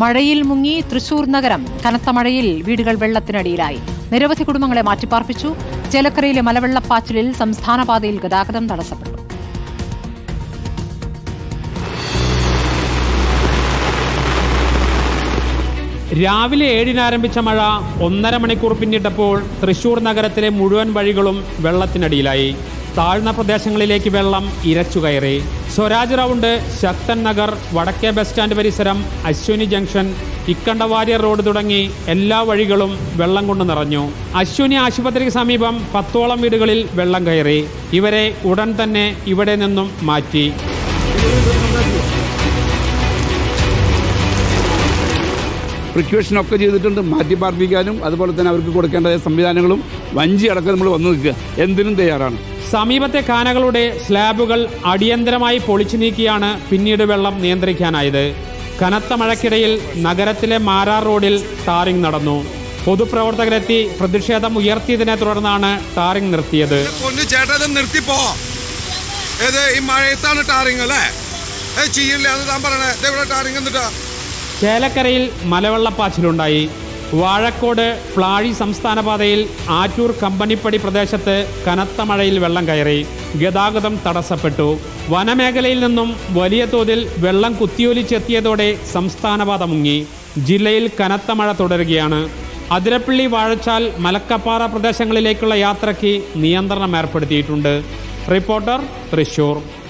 മഴയിൽ മുങ്ങി തൃശൂർ നഗരം കനത്ത മഴയിൽ വീടുകൾ വെള്ളത്തിനടിയിലായി. നിരവധി കുടുംബങ്ങളെ മാറ്റിപ്പാർപ്പിച്ചു. ചേലക്കരയിലെ മലവെള്ളപ്പാച്ചിലിൽ സംസ്ഥാന പാതയിൽ ഗതാഗതം തടസ്സപ്പെട്ടു. രാവിലെ ഏഴിന് ആരംഭിച്ച മഴ ഒന്നര മണിക്കൂർ പിന്നിട്ടപ്പോൾ തൃശൂർ നഗരത്തിലെ മുഴുവൻ വഴികളും വെള്ളത്തിനടിയിലായി. താഴ്ന്ന പ്രദേശങ്ങളിലേക്ക് വെള്ളം ഇരച്ചുകയറി സ്വരാജ് റൗണ്ട് ശക്തൻ നഗർ വടക്കേ ബസ് സ്റ്റാൻഡ് പരിസരം അശ്വിനി ജംഗ്ഷൻ ഇക്കണ്ടവാര്യർ റോഡ് തുടങ്ങി എല്ലാ വഴികളും വെള്ളം കൊണ്ട് നിറഞ്ഞു. അശ്വിനി ആശുപത്രിക്ക് സമീപം പത്തോളം വീടുകളിൽ വെള്ളം കയറി. ഇവരെ ഉടൻ തന്നെ ഇവിടെ നിന്നും മാറ്റി. പ്രിക്യൂഷൻ ഒക്കെ ചെയ്തിട്ടുണ്ട്. മാറ്റി പാർപ്പിക്കാനും അതുപോലെ തന്നെ അവർക്ക് കൊടുക്കേണ്ട സംവിധാനങ്ങളും വഞ്ചി അടക്കം നമ്മൾ വന്നു നിൽക്കുക. എന്തിനും തയ്യാറാണ്. സമീപത്തെ കാനകളുടെ സ്ലാബുകൾ അടിയന്തരമായി പൊളിച്ചു നീക്കിയാണ് പിന്നീട് വെള്ളം നിയന്ത്രിക്കാനായത്. കനത്ത മഴക്കിടയിൽ നഗരത്തിലെ മാരാർ റോഡിൽ ടാറിംഗ് നടന്നു. പൊതുപ്രവർത്തകരെത്തി പ്രതിഷേധം ഉയർത്തിയതിനെ തുടർന്നാണ് ടാറിംഗ് നിർത്തിയത്. നിർത്തിപ്പോ ഈ മഴയത്താണ് ടാറിംഗ് അല്ലേ? ചെയ്യില്ല താൻ പറയണേ. എന്നിട്ടാ. ചേലക്കരയിൽ മലവെള്ളപ്പാച്ചിലുണ്ടായി. വാഴക്കോട് പ്ലാഴി സംസ്ഥാന പാതയിൽ ആറ്റൂർ കമ്പനിപ്പടി പ്രദേശത്ത് കനത്ത മഴയിൽ വെള്ളം കയറി. ഗതാഗതം തടസ്സപ്പെട്ടു. വനമേഖലയിൽ നിന്നും വലിയ തോതിൽ വെള്ളം കുത്തിയൊലിച്ചെത്തിയതോടെ സംസ്ഥാനപാത മുങ്ങി. ജില്ലയിൽ കനത്ത മഴ തുടരുകയാണ്. അതിരപ്പള്ളി വാഴച്ചാൽ മലക്കപ്പാറ പ്രദേശങ്ങളിലേക്കുള്ള യാത്രയ്ക്ക് നിയന്ത്രണം ഏർപ്പെടുത്തിയിട്ടുണ്ട്. റിപ്പോർട്ടർ തൃശൂർ.